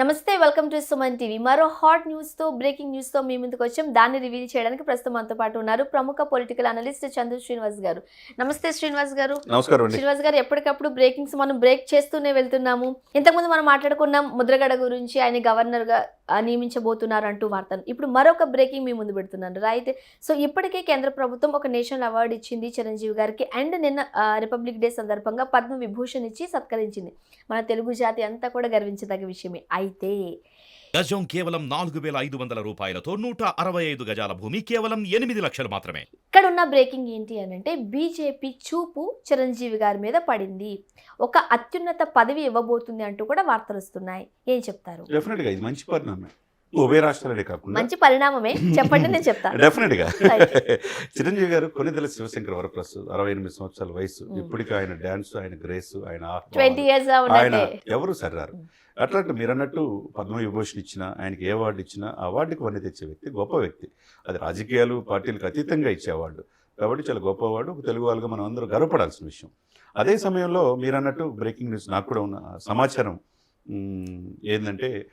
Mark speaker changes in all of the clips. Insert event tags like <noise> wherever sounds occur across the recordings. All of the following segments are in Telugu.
Speaker 1: నమస్తే వెల్కమ్ టు సుమన్ టీవీ. మరో హాట్ న్యూస్తో బ్రేకింగ్ న్యూస్తో మీ ముందుకు వచ్చాం. దాన్ని రివీల్ చేయడానికి ప్రస్తుతం మనతో పాటు ఉన్నారు ప్రముఖ పొలిటికల్ అనలిస్ట్ చందు శ్రీనివాస్ గారు. నమస్తే శ్రీనివాస్ గారు.
Speaker 2: నమస్కారం
Speaker 1: శ్రీనివాస్ గారు ఎప్పటికప్పుడు బ్రేకింగ్స్ మనం బ్రేక్ చేస్తూనే వెళ్తున్నాము. ఇంతకుముందు మనం మాట్లాడుకున్నాం ముద్రగడ గురించి ఆయన గవర్నర్గా ఆ, నియమించబోతున్నారు అంటూ వార్తను. ఇప్పుడు మరొక బ్రేకింగ్ మీ ముందు పెడుతున్నాను. రైట్? సో ఇప్పటికే కేంద్ర ప్రభుత్వం ఒక నేషనల్ అవార్డు ఇచ్చింది చిరంజీవి గారికి. అండ్ నిన్న రిపబ్లిక్ డే సందర్భంగా పద్మ విభూషణ్ ఇచ్చి సత్కరించింది. మన తెలుగు జాతి అంతా కూడా గర్వించదగ్గ విషయమే. అయితే
Speaker 3: గజం కేవలం నాలుగు వేల ఐదు వందల రూపాయలతో నూట అరవై ఐదు గజాల భూమి కేవలం ఎనిమిది లక్షలు మాత్రమే.
Speaker 1: ఇక్కడ ఉన్న బ్రేకింగ్ ఏంటి అని అంటే బీజేపీ చూపు చిరంజీవి గారి మీద పడింది. ఒక అత్యున్నత పదవి ఇవ్వబోతుంది అంటూ కూడా వార్తలు వస్తున్నాయి. ఏం చెప్తారు?
Speaker 2: డెఫినెట్గా ఇది మంచి పరిణామం ఉభయ రాష్ట్రాలే కాకుండా
Speaker 1: మంచి పరిణామమే. చెప్పండి నేను చెప్తాను
Speaker 2: డెఫినెట్ <laughs> గా. చిరంజీవి గారు కొన్నిదల శివశంకర్ వరప్రసాద్ అరవై ఎనిమిది సంవత్సరాల వయసు.
Speaker 1: Mm.
Speaker 2: ఇప్పటికీ ఆయన డాన్స్ ఆయన గ్రేస్ ఆయన ఆయన ఎవరు సర్రారు?
Speaker 1: Mm.
Speaker 2: అట్లాంటి మీరు అన్నట్టు పద్మ విభూషణ్ ఇచ్చినా ఆయనకి ఏ అవార్డు ఇచ్చినా ఆ అవార్డుకి వన్నీ తెచ్చే వ్యక్తి గొప్ప వ్యక్తి. అది రాజకీయాలు పార్టీలకు అతీతంగా ఇచ్చే అవార్డు. కాబట్టి చాలా గొప్ప అవార్డు. ఒక తెలుగు వాళ్ళుగా మనం అందరూ గర్వపడాల్సిన విషయం. అదే సమయంలో మీరు అన్నట్టు బ్రేకింగ్ న్యూస్ నాకు కూడా ఉన్న సమాచారం ఏంటంటే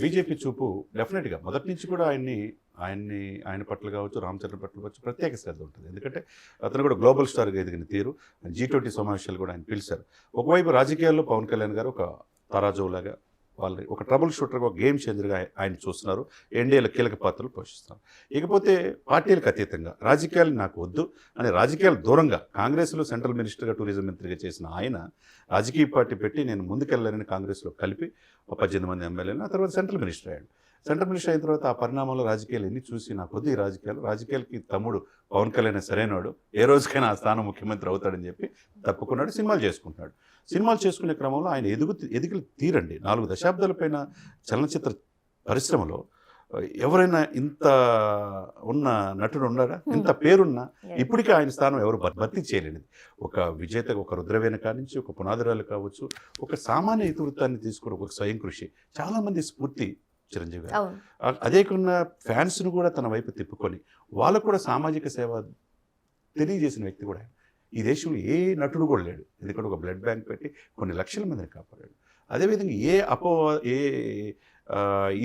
Speaker 2: బీజేపీ చూపు డెఫినెట్గా మొదటి నుంచి కూడా ఆయన్ని ఆయన్ని ఆయన పట్ల కావచ్చు రామచంద్ర పట్ల కావచ్చు ప్రత్యేక శ్రద్ధ ఉంటుంది. ఎందుకంటే అతను కూడా గ్లోబల్ స్టార్గా ఎదిగిన తీరు. జీ ట్వంటీ సమావేశాలు కూడా ఆయన పిలిచారు. ఒకవైపు రాజకీయాల్లో పవన్ కళ్యాణ్ గారు ఒక తారాజువులాగా వాళ్ళు ఒక ట్రబుల్ షూటర్గా ఒక గేమ్ చేంజర్గా ఆయన చూస్తున్నారు. ఎన్డీఏలో కీలక పాత్రలు పోషిస్తున్నారు. ఇకపోతే పార్టీలకు అతీతంగా రాజకీయాలు నాకు వద్దు అని రాజకీయాలు దూరంగా కాంగ్రెస్లో సెంట్రల్ మినిస్టర్గా టూరిజం మంత్రిగా చేసిన ఆయన రాజకీయ పార్టీ పెట్టి నేను ముందుకెళ్ళాలని కాంగ్రెస్లో కలిపి పద్దెనిమిది మంది ఎమ్మెల్యేలు ఆ తర్వాత సెంట్రల్ మినిస్టర్ అయ్యాడు. సెంట్రల్ మినిస్టర్ అయిన తర్వాత ఆ పరిణామంలో రాజకీయాలు ఎన్ని చూసి నాకు వద్దు ఈ రాజకీయాలు రాజకీయాలకి తమ్ముడు పవన్ కళ్యాణ్ సరైనవాడు. ఏ రోజుకైనా ఆ స్థానం ముఖ్యమంత్రి అవుతాడని చెప్పి తప్పుకున్నాడు సినిమాలు చేసుకుంటున్నాడు. సినిమాలు చేసుకునే క్రమంలో ఆయన ఎదుగు ఎదిగి తీరండి. నాలుగు దశాబ్దాల పైన చలనచిత్ర పరిశ్రమలో ఎవరైనా ఇంత ఉన్న నటుడు ఉన్నాడా? ఇంత పేరున్నా? ఇప్పటికీ ఆయన స్థానం ఎవరు భర్- భర్తీ చేయలేనిది. ఒక విజేత ఒక రుద్రవేణ కానించి ఒక పునాదురాలు కావచ్చు ఒక సామాన్య ఇతివృత్తాన్ని తీసుకుని ఒక స్వయం కృషి. చాలా మంది స్ఫూర్తి చిరంజీవి గారు. అదే కాకుండా ఫ్యాన్స్ను కూడా తన వైపు తిప్పుకొని వాళ్ళకు కూడా సామాజిక సేవ తెలియజేసిన వ్యక్తి కూడా. ఈ దేశంలో ఏ నటుడు కూడా లేడు. ఎందుకంటే ఒక బ్లడ్ బ్యాంక్ పెట్టి కొన్ని లక్షల మందిని కాపాడాడు. అదేవిధంగా ఏ అపో ఏ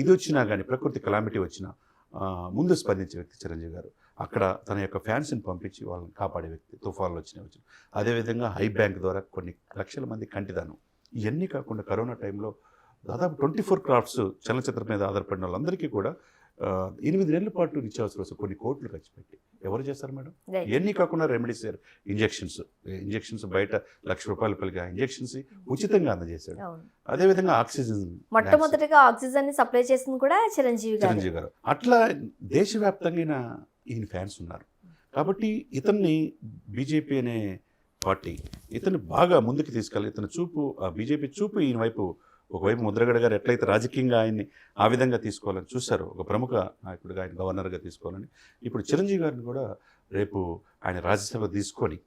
Speaker 2: ఇది వచ్చినా కానీ ప్రకృతి కలామిటీ వచ్చినా ముందు స్పందించే వ్యక్తి చిరంజీవి గారు. అక్కడ తన యొక్క ఫ్యాన్స్ని పంపించి వాళ్ళని కాపాడే వ్యక్తి తుఫాన్లు వచ్చినా వచ్చిన. అదేవిధంగా హై బ్యాంక్ ద్వారా కొన్ని లక్షల మంది కంటిదానం. ఇవన్నీ కాకుండా కరోనా టైంలో దాదాపు ట్వంటీ ఫోర్ క్రాఫ్ట్స్ చలనచిత్రం మీద ఆధారపడిన వాళ్ళందరికీ కూడా ఎనిమిది నెలల పాటు నిత్యావసర వస్తువులు కొన్ని కోట్లు ఖర్చు పెట్టి. ఎవరు చేస్తారు మేడం. ఇవన్నీ కాకుండా రెమెడీస్ ఇంజెక్షన్స్. ఇంజెక్షన్స్ బయట లక్ష రూపాయల పలిగా ఇంజెక్షన్స్ ఉచితంగా అందజేశాడు. అదేవిధంగా ఆక్సిజన్
Speaker 1: మొట్టమొదటిగా ఆక్సిజన్ని సప్లై చేసింది కూడా చిరంజీవి గారు.
Speaker 2: చిరంజీవి గారు. అట్లా దేశవ్యాప్తంగా ఈయన ఫ్యాన్స్ ఉన్నారు. కాబట్టి ఇతన్ని బీజేపీ అనే పార్టీ ఇతన్ని బాగా ముందుకు తీసుకెళ్ళి ఇతని చూపు ఆ బీజేపీ చూపు ఈయన వైపు ఒకవైపు ముద్రగడ గారు ఎట్లయితే రాజకీయంగా ఆయన్ని ఆ విధంగా తీసుకోవాలని చూశారో ఒక ప్రముఖ నాయకుడిగా ఆయన గవర్నర్గా తీసుకోవాలని ఇప్పుడు చిరంజీవి గారిని కూడా రేపు ఆయన రాజ్యసభ తీసుకొని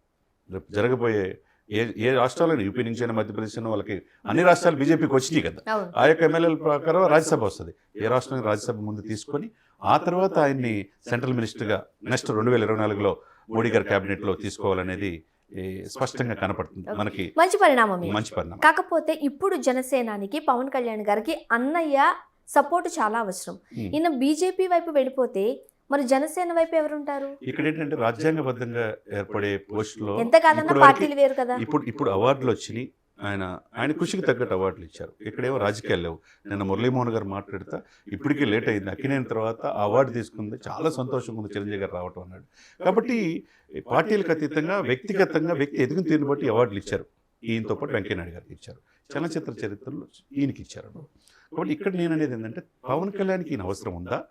Speaker 2: రేపు జరగబోయే ఏ ఏ రాష్ట్రాలను యూపీ నుంచి అయినా మధ్యప్రదేశ్ అయినా వాళ్ళకి అన్ని రాష్ట్రాలు బీజేపీకి వచ్చినాయి కదా. ఆ యొక్క ఎమ్మెల్యేల ప్రకారం రాజ్యసభ వస్తుంది. ఏ రాష్ట్రానికి రాజ్యసభ ముందు తీసుకొని ఆ తర్వాత ఆయన్ని సెంట్రల్ మినిస్టర్గా నెక్స్ట్ రెండు వేల ఇరవై నాలుగులో మోడీ గారి క్యాబినెట్లో తీసుకోవాలనేది స్పష్టంగా కనపడుతుంది. మనకి
Speaker 1: మంచి పరిణామం.
Speaker 2: మంచి పరిణామం.
Speaker 1: కాకపోతే ఇప్పుడు జనసేనానికి పవన్ కళ్యాణ్ గారికి అన్నయ్య సపోర్ట్ చాలా అవసరం. ఈయన బీజేపీ వైపు వెళ్ళిపోతే మరి జనసేన వైపు ఎవరుంటారు?
Speaker 2: ఇక్కడ ఏంటంటే రాజ్యాంగబద్ధంగా ఏర్పడే పోస్టులో
Speaker 1: ఎంత కాదన్నా పార్టీలు వేరు కదా.
Speaker 2: ఇప్పుడు ఇప్పుడు అవార్డులు వచ్చినాయి. ఆయన ఆయన కృషికి తగ్గట్టు అవార్డులు ఇచ్చారు. ఇక్కడేమో రాజకీయాలు లేవు. నిన్న మురళీమోహన్ గారు మాట్లాడుతా ఇప్పటికీ లేట్ అయింది. అక్కినేని తర్వాత అవార్డు తీసుకుంది. చాలా సంతోషంగా ఉంది చిరంజీవి గారు రావటం అన్నాడు. కాబట్టి పార్టీలకు అతీతంగా వ్యక్తిగతంగా వ్యక్తి ఎదుగుని తీరుని బట్టి అవార్డులు ఇచ్చారు. ఈయనతో పాటు వెంకయ్యనాయుడు గారికి ఇచ్చారు. చలనచిత్ర చరిత్రలో ఈయనకి ఇచ్చారు. కాబట్టి ఇక్కడ నేను అనేది ఏంటంటే పవన్ కళ్యాణ్కి ఈయన అవసరం ఉందా?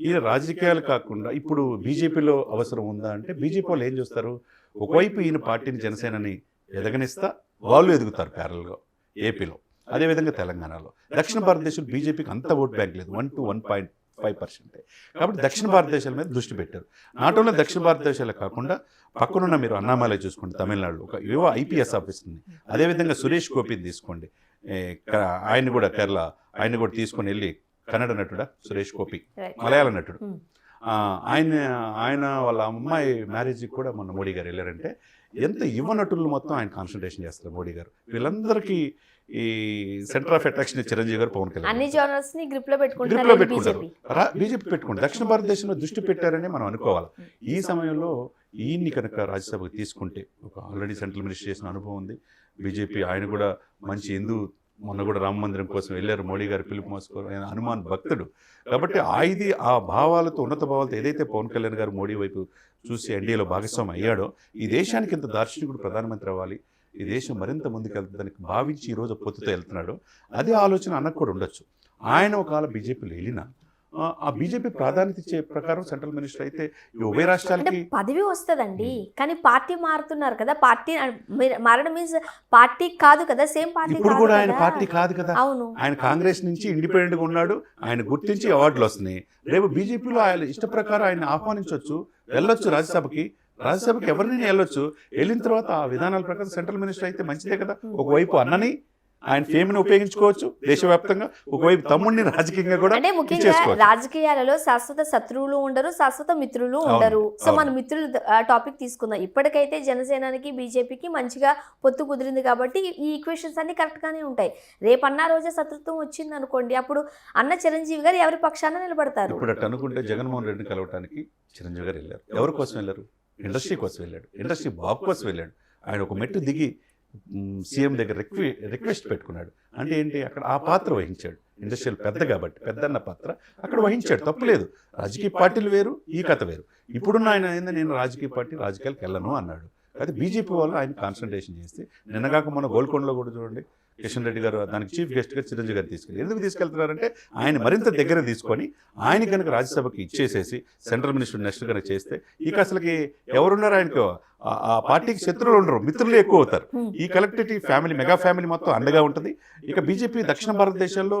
Speaker 2: ఈయన రాజకీయాలు కాకుండా ఇప్పుడు బీజేపీలో అవసరం ఉందా? అంటే బీజేపీ వాళ్ళు ఏం చూస్తారు? ఒకవైపు ఈయన పార్టీని జనసేనని ఎదగనిస్తా వాళ్ళు ఎదుగుతారు ప్యారల్గా ఏపీలో. అదేవిధంగా తెలంగాణలో. దక్షిణ భారతదేశంలో బీజేపీకి అంత ఓట్ బ్యాంక్ లేదు. One to one point five percent కాబట్టి దక్షిణ భారతదేశాల మీద దృష్టి పెట్టారు. నాట్ ఓన్లీ దక్షిణ భారతదేశాలే కాకుండా పక్కనున్న మీరు అన్నామలై చూసుకోండి తమిళనాడులో. ఒక యువ ఐపీఎస్ ఆఫీస్ ఉంది అదేవిధంగా సురేష్ గోపిని తీసుకోండి. ఆయన కూడా కేరళ ఆయన కూడా తీసుకొని వెళ్ళి కన్నడ నటుడా? సురేష్ గోపి. మలయాళ నటుడు.
Speaker 1: Hmm.
Speaker 2: ఆయన ఆయన వాళ్ళ అమ్మాయి మ్యారేజ్కి కూడా మొన్న మోడీ గారు వెళ్ళారంటే ఎంత యువ నటులు మొత్తం ఆయన కాన్సన్ట్రేషన్ చేస్తారు మోడీ గారు. వీళ్ళందరికీ ఈ సెంటర్ ఆఫ్ అట్రాక్షన్ చిరంజీవి గారు పవన్ కళ్యాణ్
Speaker 1: అన్ని
Speaker 2: గారు.
Speaker 1: జోనర్స్ని
Speaker 2: గ్రిప్లో గ్రిప్లో
Speaker 1: పెట్టుకుంటున్నారు
Speaker 2: పెట్టుకుంటారు.
Speaker 1: బీజేపీ
Speaker 2: బీజేపీ పెట్టుకుంటారు. దక్షిణ భారతదేశంలో దృష్టి పెట్టారని మనం అనుకోవాలి. ఈ సమయంలో ఈయన్ని కనుక రాజ్యసభకు తీసుకుంటే ఒక ఆల్రెడీ సెంట్రల్ మినిస్టర్ చేసిన అనుభవం ఉంది. బీజేపీ ఆయన కూడా మంచి హిందూ మొన్న కూడా రామ మందిరం కోసం వెళ్ళారు. మోడీ గారు పిలుపు మోసుకోరు. ఆయన హనుమాన్ భక్తుడు. కాబట్టి ఆ ఇది ఆ భావాలతో ఉన్నత భావాలతో ఏదైతే పవన్ కళ్యాణ్ గారు మోడీ వైపు చూసి ఎన్డీఏలో భాగస్వామి అయ్యాడో ఈ దేశానికి ఇంత దార్శనికుడు ప్రధానమంత్రి అవ్వాలి. ఈ దేశం మరింత ముందుకెళ్తుందని భావించి ఈ రోజు పొత్తుతో వెళ్తున్నాడు. అదే ఆలోచన అన్నకు కూడా ఉండొచ్చు. ఆయన ఒకవేళ బీజేపీలో వెళ్ళినా ఆ, బీజేపీ ప్రాధాన్యత ఇచ్చే ప్రకారం సెంట్రల్ మినిస్టర్ అయితే ఉభయ రాష్ట్రాలకి
Speaker 1: పదవి వస్తదండి కానీ పార్టీ మారుతున్నారు కదా పార్టీ మీరు- మారడం మీన్స్ పార్టీ కాదు కదా సేమ్ పార్టీ
Speaker 2: ఇప్పుడు కూడా ఆయన. పార్టీ కాదు కదా.
Speaker 1: అవును.
Speaker 2: ఆయన కాంగ్రెస్ నుంచి ఇండిపెండెంట్గా ఉన్నాడు ఆయన గుర్తించి అవార్డులు వస్తున్నాయి. రేపు బీజేపీలో ఆయన ఇష్ట ప్రకారం ఆయన ఆహ్వానించవచ్చు వెళ్ళొచ్చు రాజ్యసభకి. రాజ్యసభకి ఎవరినైనా వెళ్ళొచ్చు వెళ్ళిన తర్వాత ఆ విధానాల ప్రకారం సెంట్రల్ మినిస్టర్ అయితే మంచిదే కదా ఒకవైపు అన్నని ఆయన ఫేమ్ని ఉపయోగించుకోవచ్చు దేశవ్యాప్తంగా. ఒకవైపు తమ్ముడిని రాజకీయంగా కూడా
Speaker 1: అంటే ముఖ్యంగా. రాజకీయాలలో శాశ్వత శత్రువులు ఉండరు శాశ్వత మిత్రులు ఉండరు. సో మన. మిత్రులు టాపిక్ తీసుకుందాం. ఇప్పటికైతే జనసేనకి బీజేపీకి మంచిగా పొత్తు కుదిరింది కాబట్టి ఈ ఈక్వేషన్స్ అన్ని కరెక్ట్ గానే ఉంటాయి. రేపు అన్న రోజే శత్రుత్వం వచ్చింది అనుకోండి అప్పుడు అన్న చిరంజీవి గారు ఎవరి పక్షాన నిలబడతారు?
Speaker 2: ఇప్పుడు అట్టు అనుకుంటే జగన్మోహన్ రెడ్డిని కలవటానికి చిరంజీవి గారు వెళ్ళారు. ఎవరి కోసం వెళ్ళారు? ఇండస్ట్రీ కోసం వెళ్ళాడు. ఇండస్ట్రీ బాబు కోసం వెళ్ళాడు. ఆయన ఒక మెట్టు దిగి సీఎం దగ్గర రిక్వె రిక్వెస్ట్ పెట్టుకున్నాడు. అంటే ఏంటి? అక్కడ ఆ పాత్ర వహించాడు. ఇండస్ట్రియల్ పెద్ద కాబట్టి పెద్దన్న పాత్ర అక్కడ వహించాడు. తప్పులేదు రాజకీయ పార్టీలు వేరు ఈ కథ వేరు. ఇప్పుడున్న ఆయన ఏంది? నేను రాజకీయ పార్టీ రాజకీయాలకు వెళ్ళను అన్నాడు. అయితే బీజేపీ వాళ్ళు ఆయన కాన్సన్ట్రేషన్ చేస్తే నిన్నగాక మొన్న గోల్కొండలో కూడా చూడండి. కిషన్ రెడ్డి గారు దానికి చీఫ్ గెస్ట్గా చిరంజీవి గారు తీసుకెళ్ళి ఎందుకు తీసుకెళ్తున్నారంటే ఆయన మరింత దగ్గర తీసుకొని ఆయన కనుక రాజ్యసభకి ఇచ్చేసేసి సెంట్రల్ మినిస్టర్ నెక్స్ట్ కనుక చేస్తే ఇక అసలుకి ఎవరున్నారు ఆయనకు? ఆ- పార్టీకి శత్రువులు ఉండరు మిత్రులు ఎక్కువ అవుతారు. ఈ కలెక్టివ్ ఫ్యామిలీ మెగా ఫ్యామిలీ మొత్తం అండగా ఉంటుంది. ఇక బీజేపీ దక్షిణ భారతదేశంలో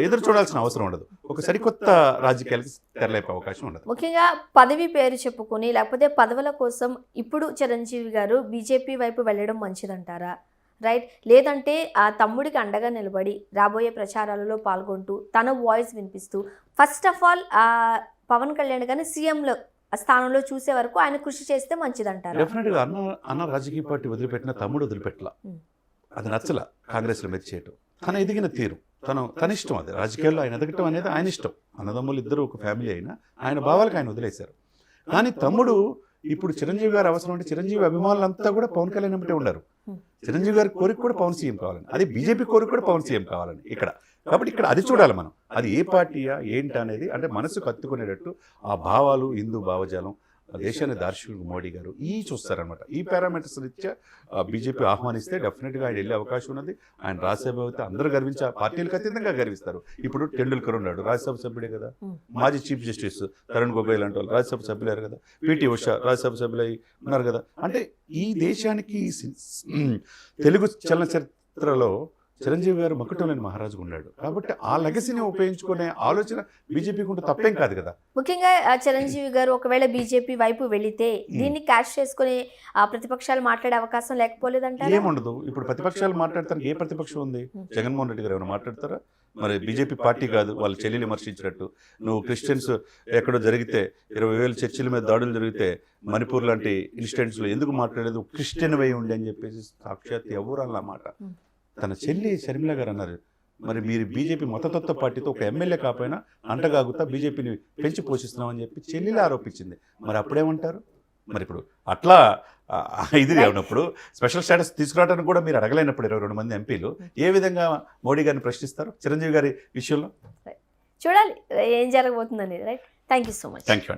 Speaker 2: ఎదురు చూడాల్సిన అవసరం ఉండదు. ఒక సరికొత్త రాజకీయాలకి తెరలేపే అవకాశం ఉండదు.
Speaker 1: ముఖ్యంగా పదవి పేరు చెప్పుకొని లేకపోతే పదవుల కోసం ఇప్పుడు చిరంజీవి గారు బీజేపీ వైపు వెళ్ళడం మంచిదంటారా రైట్? లేదంటే ఆ తమ్ముడికి అండగా నిలబడి రాబోయే ప్రచారాలలో పాల్గొంటూ తన వాయిస్ వినిపిస్తూ ఫస్ట్ ఆఫ్ ఆల్ ఆ పవన్ కళ్యాణ్ గారిని సీఎంలో స్థానంలో చూసే వరకు ఆయన కృషి చేస్తే మంచిదంటారా?
Speaker 2: డెఫినెట్గా అన్న అన్న రాజకీయ పార్టీ వదిలిపెట్టిన తమ్ముడు వదిలిపెట్టల. అది నచ్చల కాంగ్రెస్లో మెచ్చి చేయటం. తన ఎదిగిన తీరు తను తన ఇష్టం అది. రాజకీయాల్లో ఆయన ఎదగటం అనేది ఆయన ఇష్టం. అన్నదమ్ములు ఇద్దరు ఒక ఫ్యామిలీ అయినా ఆయన భావాలకు ఆయన వదిలేశారు. కానీ తమ్ముడు ఇప్పుడు చిరంజీవి గారు అవసరం అంటే చిరంజీవి అభిమానులంతా కూడా పవన్ కళ్యాణ్ వెంబడే ఉన్నారు. చిరంజీవి గారి కోరిక కూడా పవన్ సీఎం కావాలని అది బీజేపీ కోరిక కూడా పవన్ సీఎం కావాలని ఇక్కడ. కాబట్టి ఇక్కడ అది చూడాలి మనం. అది ఏ పార్టీయా ఏంటి అనేది అంటే మనసుకు హత్తుకునేటట్టు ఆ భావాలు హిందూ భావజాలం దేశాన్ని దార్శనికుడు మోడీ గారు ఈ చూస్తారనమాట ఈ పారామీటర్స్ రీత్యా బీజేపీ ఆహ్వానిస్తే డెఫినెట్గా ఆయన వెళ్ళే అవకాశం ఉన్నది. ఆయన రాజ్యసభ అయితే అందరూ గర్వించే పార్టీలకు అతీతంగా గర్విస్తారు. ఇప్పుడు టెండూల్కర్ ఉన్నాడు. రాజ్యసభ సభ్యుడే కదా. మాజీ చీఫ్ జస్టిస్ తరుణ్ గొగోయ్ లాంటి వాళ్ళు రాజ్యసభ సభ్యులేరు కదా. పిటి ఉషా రాజ్యసభ సభ్యులై ఉన్నారు కదా. అంటే ఈ దేశానికి తెలుగు చలనచిత్రలో చిరంజీవి గారు మకుటంలేని మహారాజుగా ఉన్నాడు. కాబట్టి ఆ లెగసీని ఉపయోగించుకునే ఆలోచన బీజేపీకి ఉంటే తప్పేం కాదు కదా.
Speaker 1: ముఖ్యంగా ఆ, చిరంజీవి గారు ఒకవేళ బీజేపీ వైపు వెళితే దీన్ని క్యాష్ చేసుకుని ఆ, ప్రతిపక్షాలు మాట్లాడే అవకాశం లేకపోలేదంటారా?
Speaker 2: ఏముండదు. ఇప్పుడు ప్రతిపక్షాలు మాట్లాడతానికి ఏ ప్రతిపక్షం ఉంది. జగన్మోహన్ రెడ్డి గారు ఏమైనా మాట్లాడతారా? మరి బీజేపీ పార్టీ కాదు. వాళ్ళ చెల్లెలు విమర్శించినట్టు. నువ్వు క్రిస్టియన్స్ ఎక్కడో జరిగితే ఇరవై వేల చర్చిల మీద దాడులు జరిగితే మణిపూర్ లాంటి ఇన్సిడెంట్స్లో ఎందుకు మాట్లాడలేదు? క్రిస్టియన్ వై ఉండి అని చెప్పేసి సాక్షాత్ ఎవరు అన్న మాట
Speaker 1: Hmm.
Speaker 2: తన చెల్లి షర్మిల గారు అన్నారు మరి మీరు బీజేపీ మతతత్వ పార్టీతో ఒక ఎమ్మెల్యే కాకపోయినా అంటగాగుతా బీజేపీని పెంచి పోషిస్తున్నామని చెప్పి చెల్లిలా ఆరోపించింది. మరి అప్పుడేమంటారు? మరి ఇప్పుడు అట్లా ఇది ఉన్నప్పుడు స్పెషల్ స్టేటస్ తీసుకురావడానికి కూడా మీరు అడగలేనప్పుడు ఇరవై రెండు మంది ఎంపీలు ఏ విధంగా మోడీ గారిని ప్రశ్నిస్తారు? చిరంజీవి గారి విషయంలో?
Speaker 1: చూడాలి ఏం జరగబోతుందని right? Thank you so much
Speaker 2: thank you